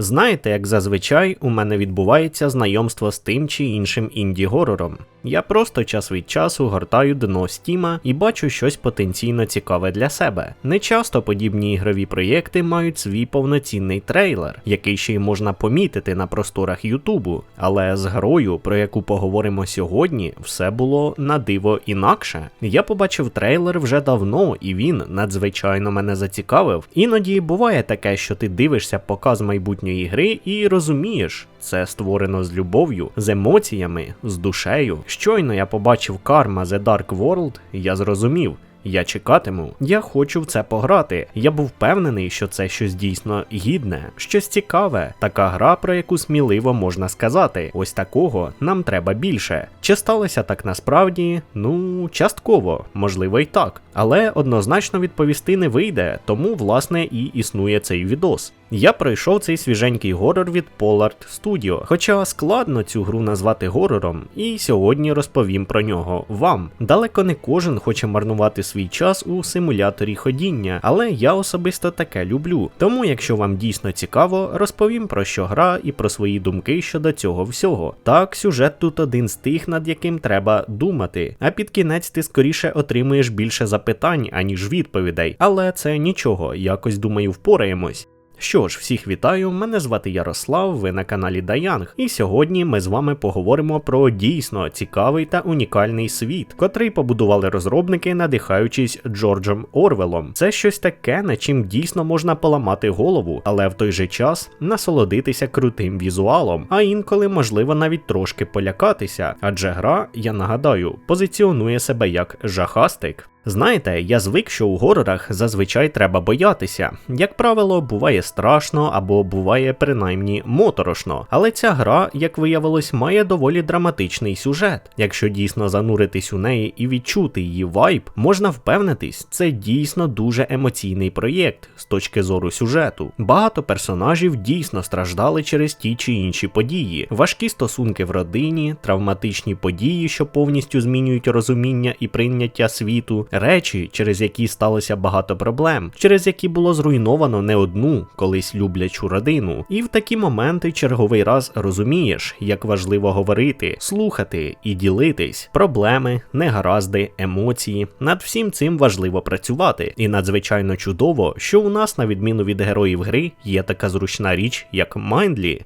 Знаєте, як зазвичай у мене відбувається знайомство з тим чи іншим інді-горором. Я просто час від часу гортаю дно стіма і бачу щось потенційно цікаве для себе. Не часто подібні ігрові проєкти мають свій повноцінний трейлер, який ще й можна помітити на просторах Ютубу. Але з грою, про яку поговоримо сьогодні, все було на диво інакше. Я побачив трейлер вже давно, і він надзвичайно мене зацікавив. Іноді буває таке, що ти дивишся показ майбутньої гри і розумієш, це створено з любов'ю, з емоціями, з душею. Щойно я побачив Karma The Dark World, я зрозумів. Я чекатиму, я хочу в це пограти. Я був впевнений, що це щось дійсно гідне, щось цікаве, така гра, про яку сміливо можна сказати. Ось такого нам треба більше. Чи сталося так насправді? Ну, частково, можливо, і так. Але однозначно відповісти не вийде, тому власне і існує цей відос. Я пройшов цей свіженький горор від Pollard Studio, хоча складно цю гру назвати горором, і сьогодні розповім про нього вам. Далеко не кожен хоче марнувати свій час у симуляторі ходіння, але я особисто таке люблю. Тому, якщо вам дійсно цікаво, розповім про що гра і про свої думки щодо цього всього. Так, сюжет тут один з тих, над яким треба думати, а під кінець ти скоріше отримуєш більше запитань, аніж відповідей. Але це нічого, якось думаю, впораємось. Що ж, всіх вітаю, мене звати Ярослав, ви на каналі Даянг, і сьогодні ми з вами поговоримо про дійсно цікавий та унікальний світ, котрий побудували розробники, надихаючись Джорджем Орвелом. Це щось таке, над чим дійсно можна поламати голову, але в той же час насолодитися крутим візуалом, а інколи можливо навіть трошки полякатися, адже гра, я нагадаю, позиціонує себе як жахастик. Знаєте, я звик, що у горорах зазвичай треба боятися. Як правило, буває страшно або буває принаймні моторошно. Але ця гра, як виявилось, має доволі драматичний сюжет. Якщо дійсно зануритись у неї і відчути її вайб, можна впевнитись, це дійсно дуже емоційний проєкт з точки зору сюжету. Багато персонажів дійсно страждали через ті чи інші події, важкі стосунки в родині, травматичні події, що повністю змінюють розуміння і прийняття світу речі, через які сталося багато проблем, через які було зруйновано не одну колись люблячу родину. І в такі моменти черговий раз розумієш, як важливо говорити, слухати і ділитись. Проблеми, негаразди, емоції. Над всім цим важливо працювати. І надзвичайно чудово, що у нас, на відміну від героїв гри, є така зручна річ, як Mindly.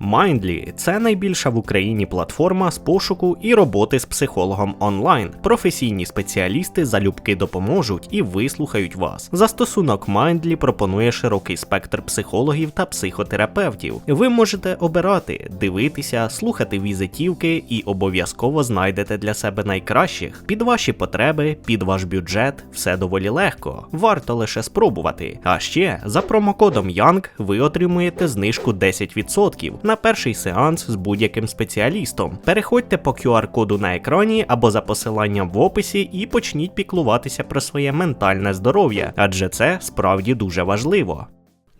Mindly – це найбільша в Україні платформа з пошуку і роботи з психологом онлайн. Професійні спеціалісти залюбки допоможуть і вислухають вас. Застосунок Mindly пропонує широкий спектр психологів та психотерапевтів. Ви можете обирати, дивитися, слухати візитівки і обов'язково знайдете для себе найкращих. Під ваші потреби, під ваш бюджет, все доволі легко. Варто лише спробувати. А ще за промокодом YOUNG ви отримуєте знижку 10% на перший сеанс з будь-яким спеціалістом. Переходьте по QR-коду на екрані або за посиланням в описі і почніть піклуватися про своє ментальне здоров'я, адже це справді дуже важливо.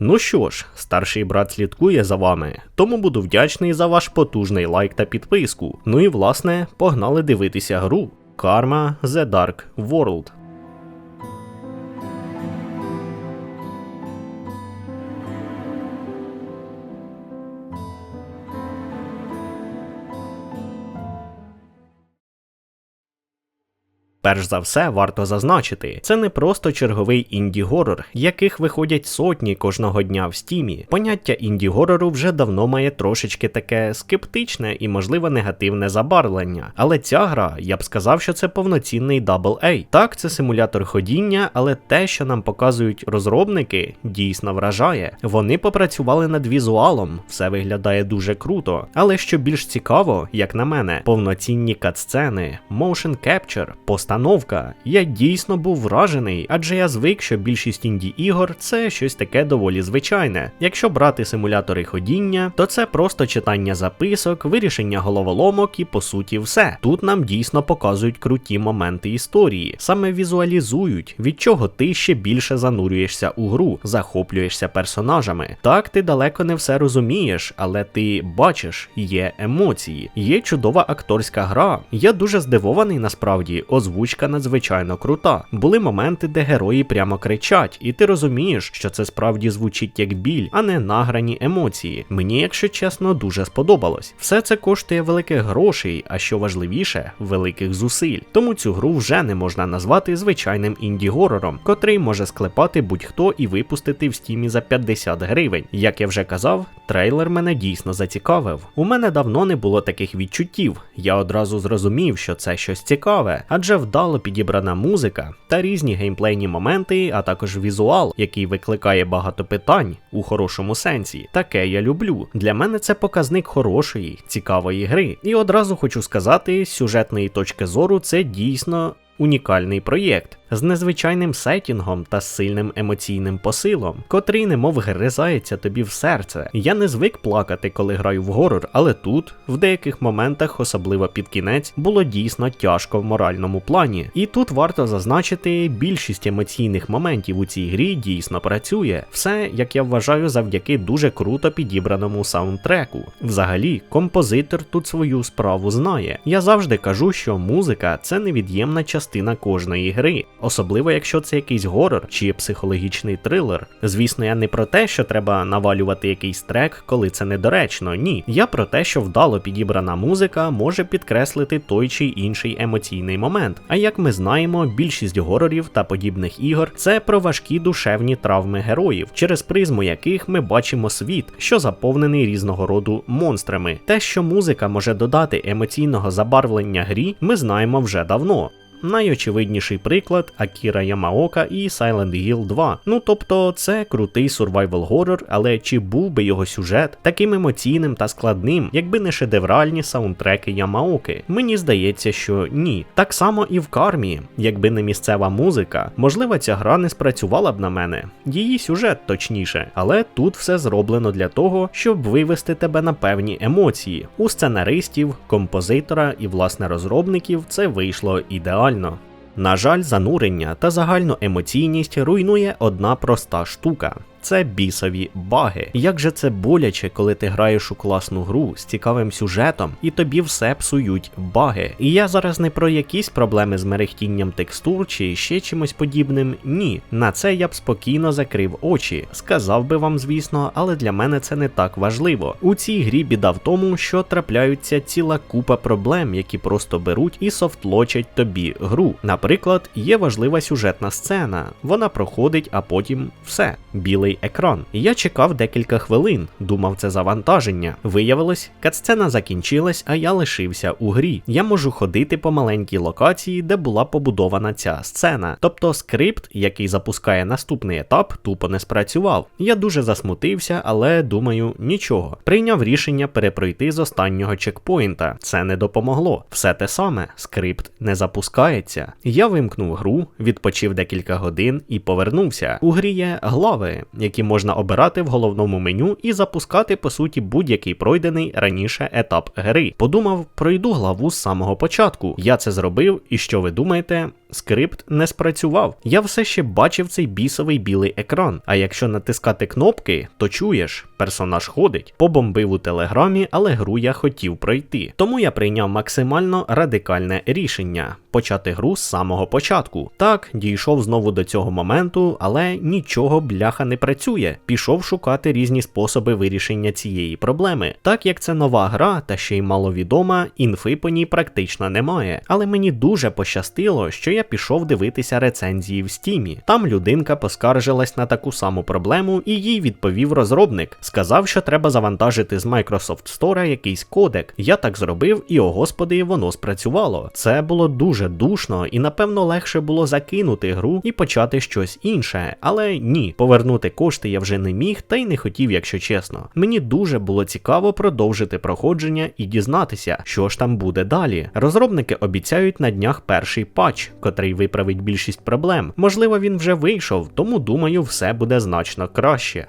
Ну що ж, старший брат слідкує за вами, тому буду вдячний за ваш потужний лайк та підписку. Ну і власне, погнали дивитися гру Karma The Dark World. Перш за все, варто зазначити, це не просто черговий інді-горор, яких виходять сотні кожного дня в стімі. Поняття інді-горору вже давно має трошечки таке скептичне і, можливо, негативне забарвлення. Але ця гра, я б сказав, що це повноцінний AA. Так, це симулятор ходіння, але те, що нам показують розробники, дійсно вражає. Вони попрацювали над візуалом, все виглядає дуже круто. Але що більш цікаво, як на мене, повноцінні катсцени, motion capture, постановка постановка. Я дійсно був вражений, адже я звик, що більшість інді ігор це щось таке доволі звичайне. Якщо брати симулятори ходіння, то це просто читання записок, вирішення головоломок і по суті все. Тут нам дійсно показують круті моменти історії, саме візуалізують, від чого ти ще більше занурюєшся у гру, захоплюєшся персонажами. Так, ти далеко не все розумієш, але ти бачиш, є емоції, є чудова акторська гра. Я дуже здивований насправді озвучення озвучка надзвичайно крута. Були моменти, де герої прямо кричать, і ти розумієш, що це справді звучить як біль, а не награні емоції. Мені, якщо чесно, дуже сподобалось. Все це коштує великих грошей, а що важливіше, великих зусиль. Тому цю гру вже не можна назвати звичайним інді-горором, котрий може склепати будь-хто і випустити в стімі за 50 гривень. Як я вже казав, трейлер мене дійсно зацікавив. У мене давно не було таких відчуттів. Я одразу зрозумів, що це щось цікаве, адже вдало підібрана музика та різні геймплейні моменти, а також візуал, який викликає багато питань у хорошому сенсі. Таке я люблю. Для мене це показник хорошої, цікавої гри. І одразу хочу сказати, з сюжетної точки зору це дійсно унікальний проєкт з незвичайним сетінгом та сильним емоційним посилом, котрий немов гризається тобі в серце. Я не звик плакати, коли граю в горор, але тут, в деяких моментах, особливо під кінець, було дійсно тяжко в моральному плані. І тут варто зазначити, більшість емоційних моментів у цій грі дійсно працює. Все, як я вважаю, завдяки дуже круто підібраному саундтреку. Взагалі, композитор тут свою справу знає. Я завжди кажу, що музика це невід'ємна частина кожної гри особливо якщо це якийсь горор чи психологічний трилер. Звісно, я не про те, що треба навалювати якийсь трек, коли це недоречно. Ні. Я про те, що вдало підібрана музика може підкреслити той чи інший емоційний момент. А як ми знаємо, більшість горорів та подібних ігор це про важкі душевні травми героїв, через призму яких ми бачимо світ, що заповнений різного роду монстрами. Те, що музика може додати емоційного забарвлення грі, ми знаємо вже давно. Найочевидніший приклад Акіра Ямаока і Silent Hill 2. Ну тобто це крутий survival horror, але чи був би його сюжет таким емоційним та складним, якби не шедевральні саундтреки Ямаоки? Мені здається, що ні. Так само і в кармі, якби не місцева музика, можливо, ця гра не спрацювала б на мене, її сюжет точніше, але тут все зроблено для того, щоб вивести тебе на певні емоції. У сценаристів, композитора і власне розробників це вийшло ідеально реально. На жаль, занурення та загальну емоційність руйнує одна проста штука це бісові баги. Як же це боляче, коли ти граєш у класну гру з цікавим сюжетом, і тобі все псують баги. І я зараз не про якісь проблеми з мерехтінням текстур чи ще чимось подібним. Ні, на це я б спокійно закрив очі. Сказав би вам, звісно, але для мене це не так важливо. У цій грі біда в тому, що трапляються ціла купа проблем, які просто беруть і софтлочать тобі гру. Наприклад, є важлива сюжетна сцена, вона проходить, а потім все. Білий екран. Я чекав декілька хвилин, думав це завантаження. Виявилось, катсцена закінчилась, а я лишився у грі. Я можу ходити по маленькій локації, де була побудована ця сцена. Тобто скрипт, який запускає наступний етап, тупо не спрацював. Я дуже засмутився, але думаю, нічого. Прийняв рішення перепройти з останнього чекпоінта. Це не допомогло. Все те саме, скрипт не запускається. Я вимкнув гру, відпочив декілька годин і повернувся. У грі є глави, які можна обирати в головному меню і запускати по суті будь-який пройдений раніше етап гри. Подумав, пройду главу з самого початку. Я це зробив, і що ви думаєте? Скрипт не спрацював. Я все ще бачив цей бісовий білий екран. А якщо натискати кнопки, то чуєш, персонаж ходить. Побомбив у телеграмі, але гру я хотів пройти. Тому я прийняв максимально радикальне рішення почати гру з самого початку. Так, дійшов знову до цього моменту, але нічого бляха не працює. Пішов шукати різні способи вирішення цієї проблеми. Так як це нова гра, та ще й маловідома, інфи по ній практично немає. Але мені дуже пощастило, що я пішов дивитися рецензії в стімі. Там людинка поскаржилась на таку саму проблему, і їй відповів розробник. Сказав, що треба завантажити з Microsoft Store якийсь кодек. Я так зробив, і о господи, воно спрацювало. Це було дуже душно, і напевно легше було закинути гру і почати щось інше. Але ні, повернути кошти я вже не міг, та й не хотів, якщо чесно. Мені дуже було цікаво продовжити проходження і дізнатися, що ж там буде далі. Розробники обіцяють на днях перший патч, котрий виправить більшість проблем. Можливо, він вже вийшов, тому думаю, все буде значно краще.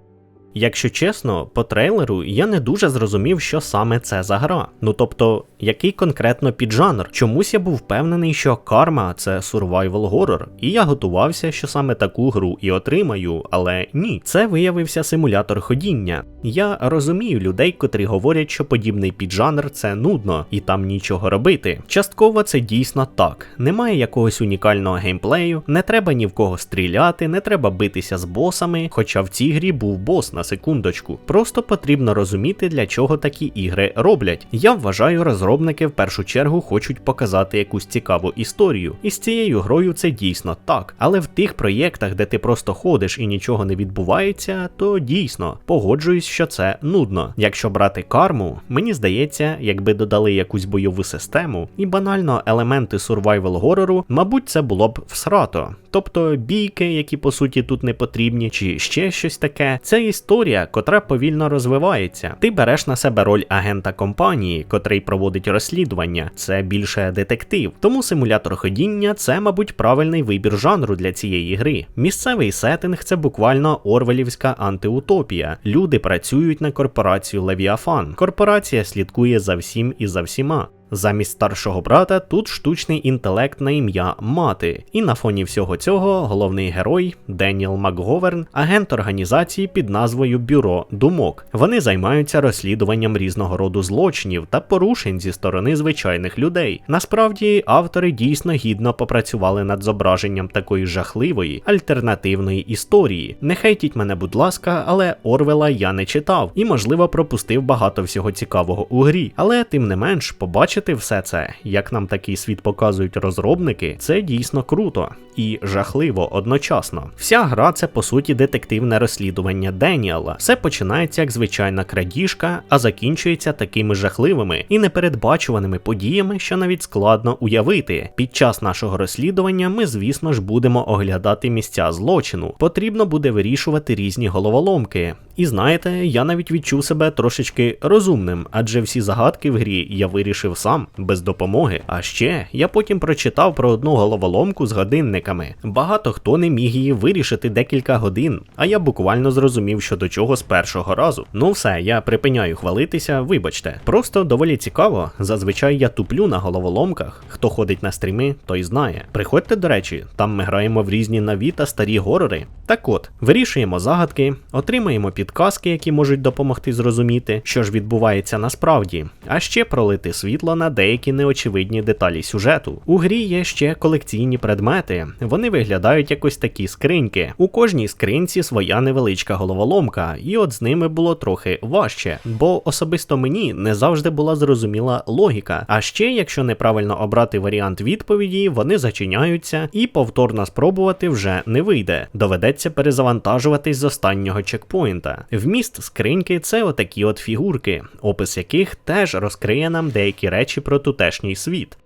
Якщо чесно, по трейлеру я не дуже зрозумів, що саме це за гра. Ну тобто, який конкретно піджанр. Чомусь я був впевнений, що карма це survival horror, і я готувався, що саме таку гру і отримаю, але ні, це виявився симулятор ходіння. Я розумію людей, котрі говорять, що подібний піджанр це нудно і там нічого робити. Частково це дійсно так. Немає якогось унікального геймплею, не треба ні в кого стріляти, не треба битися з босами, хоча в цій грі був бос на секундочку. Просто потрібно розуміти, для чого такі ігри роблять. Я вважаю, розробники в першу чергу хочуть показати якусь цікаву історію. І з цією грою це дійсно так. Але в тих проєктах, де ти просто ходиш і нічого не відбувається, то дійсно погоджуюсь, що це нудно. Якщо брати карму, мені здається, якби додали якусь бойову систему і банально елементи survival горору, мабуть, це було б всрато. Тобто бійки, які по суті тут не потрібні, чи ще щось таке. Це історія, котра повільно розвивається. Ти береш на себе роль агента компанії, котрий проводить розслідування. Це більше детектив. Тому симулятор ходіння це, мабуть, правильний вибір жанру для цієї гри. Місцевий сеттинг це буквально орвелівська антиутопія. Люди працюють на корпорацію Левіафан. Корпорація слідкує за всім і за всіма. Замість старшого брата тут штучний інтелект на ім'я Мати, і на фоні всього цього головний герой Деніел Макговерн, агент організації під назвою Бюро Думок. Вони займаються розслідуванням різного роду злочинів та порушень зі сторони звичайних людей. Насправді, автори дійсно гідно попрацювали над зображенням такої жахливої альтернативної історії. Не хейтіть мене, будь ласка, але Орвела я не читав і, можливо, пропустив багато всього цікавого у грі. Але тим не менш, побачити все це, як нам такий світ показують розробники, це дійсно круто і жахливо одночасно. Вся гра це по суті детективне розслідування Деніела. Все починається як звичайна крадіжка, а закінчується такими жахливими і непередбачуваними подіями, що навіть складно уявити. Під час нашого розслідування ми, звісно ж, будемо оглядати місця злочину. Потрібно буде вирішувати різні головоломки. І знаєте, я навіть відчув себе трошечки розумним, адже всі загадки в грі я вирішив сам, без допомоги. А ще я потім прочитав про одну головоломку з годинниками. Багато хто не міг її вирішити декілька годин, а я буквально зрозумів, що до чого з першого разу. Ну все, я припиняю хвалитися, вибачте. Просто доволі цікаво. Зазвичай я туплю на головоломках. Хто ходить на стріми, той знає. Приходьте, до речі, там ми граємо в різні нові та старі горори. Так от, вирішуємо загадки, отримаємо підказки, які можуть допомогти зрозуміти, що ж відбувається насправді, а ще пролити світло на деякі неочевидні деталі сюжету. У грі є ще колекційні предмети. Вони виглядають якось такі скриньки. У кожній скринці своя невеличка головоломка, і от з ними було трохи важче, бо особисто мені не завжди була зрозуміла логіка. А ще, якщо неправильно обрати варіант відповіді, вони зачиняються, і повторно спробувати вже не вийде. Доведеться перезавантажуватись з останнього чекпоінта. Вміст скриньки це отакі от фігурки, опис яких теж розкриє нам деякі речі про тутешній світ.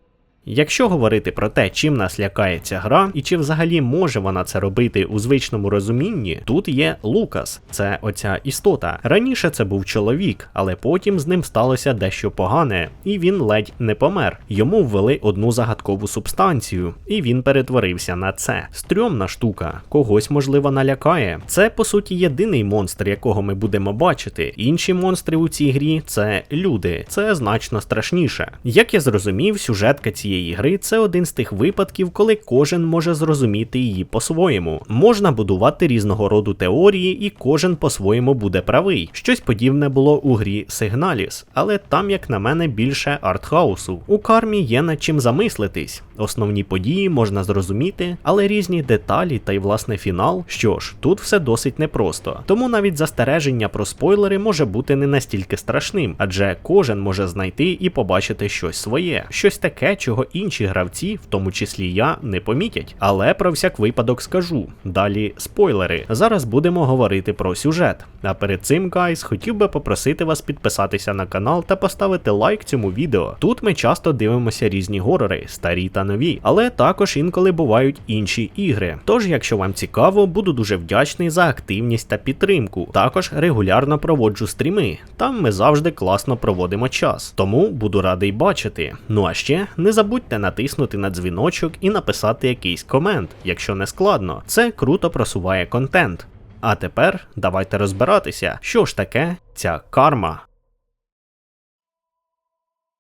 Якщо говорити про те, чим нас лякає ця гра, і чи взагалі може вона це робити у звичному розумінні, тут є Лукас, це оця істота. Раніше це був чоловік, але потім з ним сталося дещо погане, і він ледь не помер. Йому ввели одну загадкову субстанцію, і він перетворився на це. Стрьомна штука, когось можливо налякає. Це по суті єдиний монстр, якого ми будемо бачити. Інші монстри у цій грі це люди, це значно страшніше. Як я зрозумів, сюжетка цієї цієї гри це один з тих випадків, коли кожен може зрозуміти її по-своєму. Можна будувати різного роду теорії, і кожен по-своєму буде правий. Щось подібне було у грі Signalis, але там, як на мене, більше артхаусу. У кармі є над чим замислитись. Основні події можна зрозуміти, але різні деталі та й власне фінал. Що ж, тут все досить непросто. Тому навіть застереження про спойлери може бути не настільки страшним, адже кожен може знайти і побачити щось своє, щось таке, чого інші гравці, в тому числі я, не помітять. Але про всяк випадок скажу. Далі спойлери. Зараз будемо говорити про сюжет. А перед цим, гайс, хотів би попросити вас підписатися на канал та поставити лайк цьому відео. Тут ми часто дивимося різні горори, старі та нові, але також інколи бувають інші ігри. Тож, якщо вам цікаво, буду дуже вдячний за активність та підтримку. Також регулярно проводжу стріми. Там ми завжди класно проводимо час, тому буду радий бачити. Ну а ще не забудьте натиснути на дзвіночок і написати якийсь комент, якщо не складно. Це круто просуває контент. А тепер давайте розбиратися, що ж таке ця карма.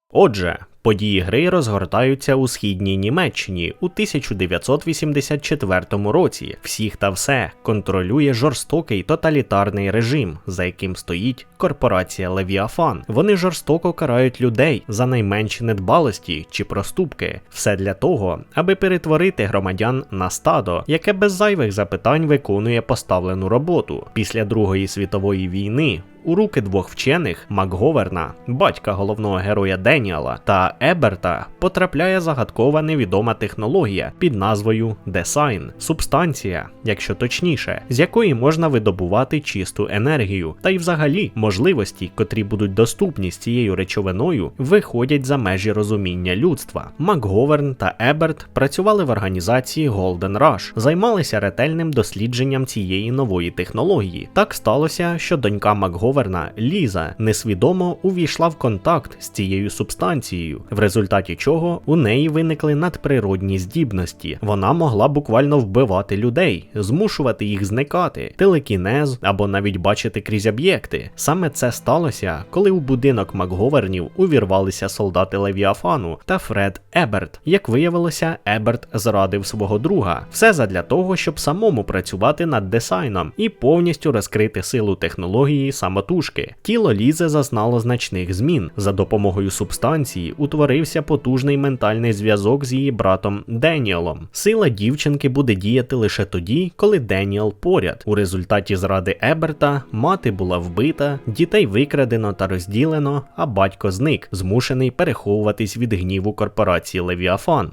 Отже, події гри розгортаються у східній Німеччині у 1984 році. Всіх та все контролює жорстокий тоталітарний режим, за яким стоїть корпорація Левіафан. Вони жорстоко карають людей за найменші недбалості чи проступки. Все для того, аби перетворити громадян на стадо, яке без зайвих запитань виконує поставлену роботу. Після Другої світової війни у руки двох вчених Макговерна, батька головного героя Деніала та Еберта, потрапляє загадкова невідома технологія під назвою Десайн субстанція, якщо точніше, з якої можна видобувати чисту енергію, та й взагалі можливості, котрі будуть доступні з цією речовиною, виходять за межі розуміння людства. Макговерн та Еберт працювали в організації Golden Rush, займалися ретельним дослідженням цієї нової технології. Так сталося, що донька Макговерна Говерна Ліза несвідомо увійшла в контакт з цією субстанцією, в результаті чого у неї виникли надприродні здібності. Вона могла буквально вбивати людей, змушувати їх зникати, телекінез або навіть бачити крізь об'єкти. Саме це сталося, коли у будинок Макговернів увірвалися солдати Левіафану та Фред Еберт. Як виявилося, Еберт зрадив свого друга. Все задля того, щоб самому працювати над десайном і повністю розкрити силу технології саме самотужки. Тіло Лізи зазнало значних змін. За допомогою субстанції утворився потужний ментальний зв'язок з її братом Деніелом. Сила дівчинки буде діяти лише тоді, коли Деніел поряд. У результаті зради Еберта мати була вбита, дітей викрадено та розділено, а батько зник, змушений переховуватись від гніву корпорації Левіафан.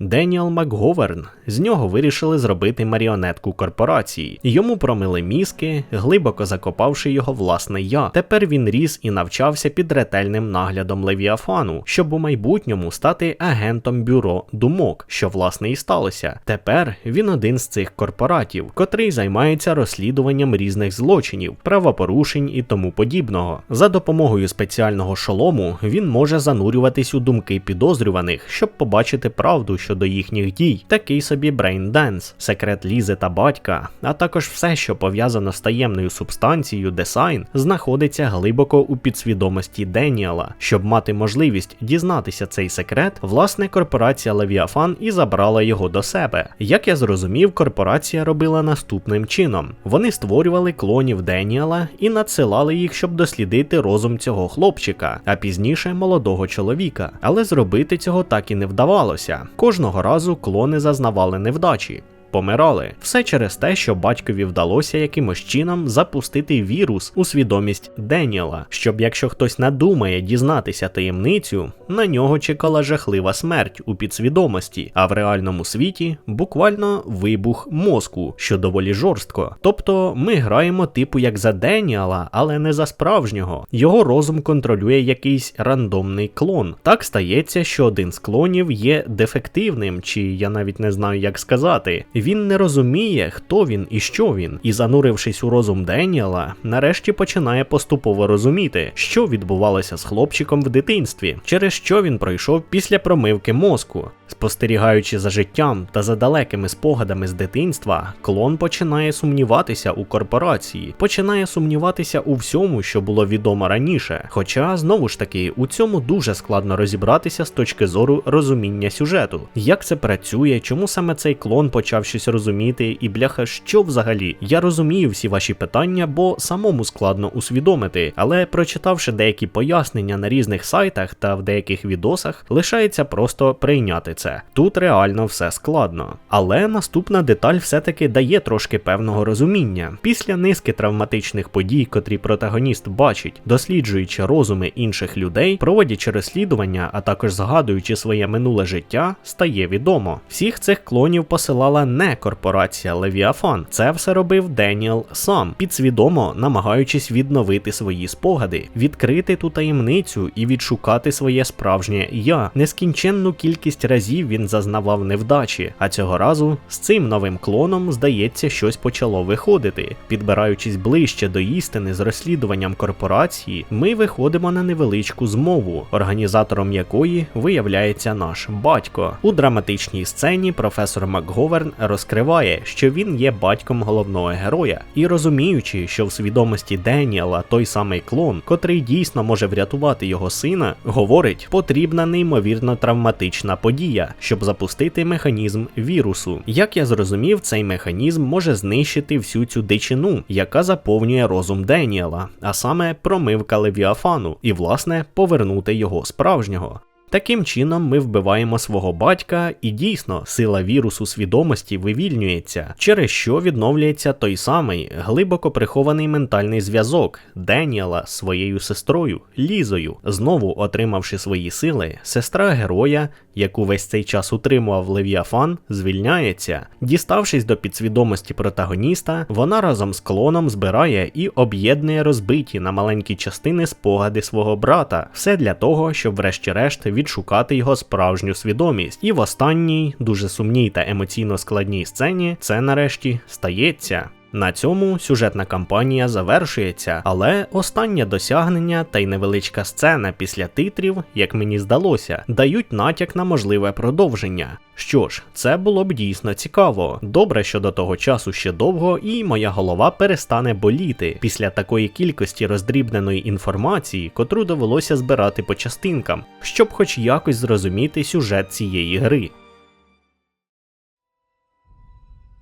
Деніел Макговерн з нього вирішили зробити маріонетку корпорації. Йому промили мізки, глибоко закопавши його власне я. Тепер він ріс і навчався під ретельним наглядом Левіафану, щоб у майбутньому стати агентом бюро думок, що власне і сталося. Тепер він один з цих корпоратів, котрий займається розслідуванням різних злочинів, правопорушень і тому подібного. За допомогою спеціального шолому він може занурюватись у думки підозрюваних, щоб побачити правду щодо їхніх дій, такий собі брейнденс, секрет лізи та батька, а також все, що пов'язано з таємною субстанцією десайн, знаходиться глибоко у підсвідомості Деніала. Щоб мати можливість дізнатися цей секрет, власне корпорація Левіафан і забрала його до себе. Як я зрозумів, корпорація робила наступним чином: вони створювали клонів Деніала і надсилали їх, щоб дослідити розум цього хлопчика, а пізніше молодого чоловіка. Але зробити цього так і не вдавалося. Кожного разу клони зазнавали невдачі помирали. Все через те, що батькові вдалося якимось чином запустити вірус у свідомість Деніела, щоб якщо хтось надумає дізнатися таємницю, на нього чекала жахлива смерть у підсвідомості, а в реальному світі буквально вибух мозку, що доволі жорстко. Тобто ми граємо типу як за Деніала, але не за справжнього. Його розум контролює якийсь рандомний клон. Так стається, що один з клонів є дефективним, чи я навіть не знаю, як сказати. Він не розуміє, хто він і що він, і, занурившись у розум Деніела, нарешті починає поступово розуміти, що відбувалося з хлопчиком в дитинстві, через що він пройшов після промивки мозку. Спостерігаючи за життям та за далекими спогадами з дитинства, клон починає сумніватися у корпорації, починає сумніватися у всьому, що було відомо раніше. Хоча, знову ж таки, у цьому дуже складно розібратися з точки зору розуміння сюжету, як це працює, чому саме цей клон почав щось розуміти, і бляха, що взагалі. Я розумію всі ваші питання, бо самому складно усвідомити, але прочитавши деякі пояснення на різних сайтах та в деяких відосах, лишається просто прийняти це. Тут реально все складно. Але наступна деталь все-таки дає трошки певного розуміння. Після низки травматичних подій, котрі протагоніст бачить, досліджуючи розуми інших людей, проводячи розслідування, а також згадуючи своє минуле життя, стає відомо. Всіх цих клонів посилала не корпорація Левіафан. Це все робив Деніел сам, підсвідомо намагаючись відновити свої спогади, відкрити ту таємницю і відшукати своє справжнє я, нескінченну кількість разів разів він зазнавав невдачі, а цього разу з цим новим клоном, здається, щось почало виходити. Підбираючись ближче до істини з розслідуванням корпорації, ми виходимо на невеличку змову, організатором якої виявляється наш батько. У драматичній сцені професор Макговерн розкриває, що він є батьком головного героя, і розуміючи, що в свідомості Деніела той самий клон, котрий дійсно може врятувати його сина, говорить, потрібна неймовірно травматична подія, щоб запустити механізм вірусу. Як я зрозумів, цей механізм може знищити всю цю дичину, яка заповнює розум Деніела, а саме промивка Левіафану, і власне повернути його справжнього. Таким чином ми вбиваємо свого батька, і дійсно сила вірусу свідомості вивільнюється, через що відновлюється той самий глибоко прихований ментальний зв'язок Деніела з своєю сестрою Лізою. Знову отримавши свої сили, сестра героя, яку весь цей час утримував Левіафан, звільняється. Діставшись до підсвідомості протагоніста, вона разом з клоном збирає і об'єднує розбиті на маленькі частини спогади свого брата, все для того, щоб врешті-решт відшукати його справжню свідомість. І в останній, дуже сумній та емоційно складній сцені це нарешті стається. На цьому сюжетна кампанія завершується, але останнє досягнення та й невеличка сцена після титрів, як мені здалося, дають натяк на можливе продовження. Що ж, це було б дійсно цікаво. Добре, що до того часу ще довго, і моя голова перестане боліти після такої кількості роздрібненої інформації, котру довелося збирати по частинкам, щоб хоч якось зрозуміти сюжет цієї гри.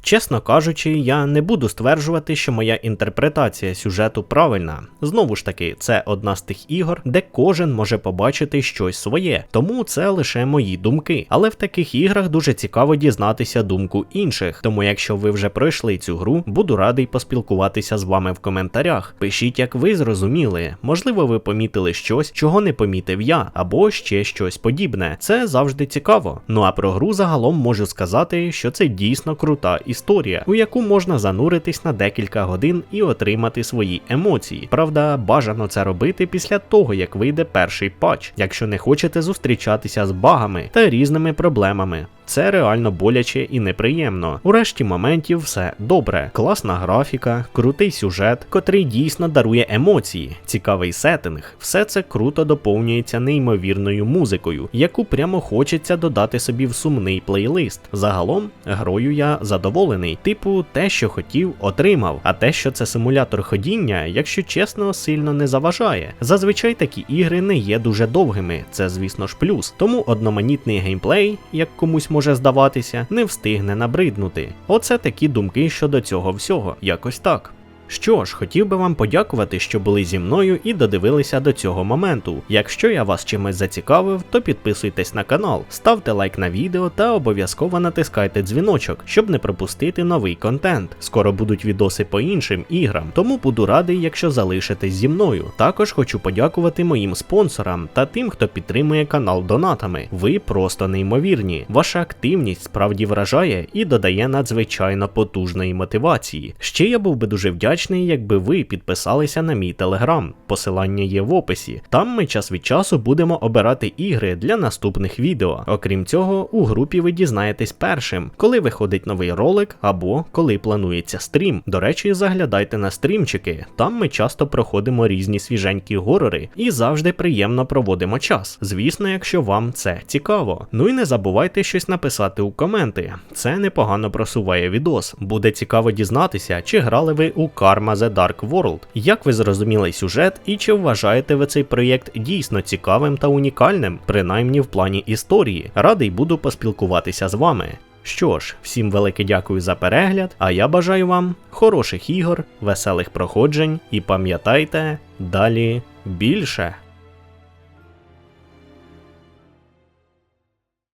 Чесно кажучи, я не буду стверджувати, що моя інтерпретація сюжету правильна. Знову ж таки, це одна з тих ігор, де кожен може побачити щось своє, тому це лише мої думки. Але в таких іграх дуже цікаво дізнатися думку інших. Тому, якщо ви вже пройшли цю гру, буду радий поспілкуватися з вами в коментарях. Пишіть, як ви зрозуміли. Можливо, ви помітили щось, чого не помітив я, або ще щось подібне. Це завжди цікаво. Ну а про гру загалом можу сказати, що це дійсно крута історія, у яку можна зануритись на декілька годин і отримати свої емоції. Правда, бажано це робити після того, як вийде перший патч, якщо не хочете зустрічатися з багами та різними проблемами. Це реально боляче і неприємно. У решті моментів все добре, класна графіка, крутий сюжет, котрий дійсно дарує емоції, цікавий сеттинг. Все це круто доповнюється неймовірною музикою, яку прямо хочеться додати собі в сумний плейлист. Загалом, грою я задоволений, типу, те, що хотів, отримав. А те, що це симулятор ходіння, якщо чесно, сильно не заважає. Зазвичай такі ігри не є дуже довгими, це звісно ж плюс. Тому одноманітний геймплей, як комусь може здаватися, не встигне набриднути. Оце такі думки щодо цього всього, якось так. Що ж, хотів би вам подякувати, що були зі мною і додивилися до цього моменту. Якщо я вас чимось зацікавив, то підписуйтесь на канал, ставте лайк на відео та обов'язково натискайте дзвіночок, щоб не пропустити новий контент. Скоро будуть відоси по іншим іграм, тому буду радий, якщо залишитесь зі мною. Також хочу подякувати моїм спонсорам та тим, хто підтримує канал донатами. Ви просто неймовірні. Ваша активність справді вражає і додає надзвичайно потужної мотивації. Ще я був би дуже вдячний вдячний, якби ви підписалися на мій телеграм. Посилання є в описі. Там ми час від часу будемо обирати ігри для наступних відео. Окрім цього, у групі ви дізнаєтесь першим, коли виходить новий ролик або коли планується стрім. До речі, заглядайте на стрімчики. Там ми часто проходимо різні свіженькі горори і завжди приємно проводимо час. Звісно, якщо вам це цікаво. Ну і не забувайте щось написати у коменти. Це непогано просуває відос. Буде цікаво дізнатися, чи грали ви у карту Karma The Dark World. Як ви зрозуміли сюжет і чи вважаєте ви цей проєкт дійсно цікавим та унікальним, принаймні в плані історії? Радий буду поспілкуватися з вами. Що ж, всім велике дякую за перегляд, а я бажаю вам хороших ігор, веселих проходжень і пам'ятайте, далі більше.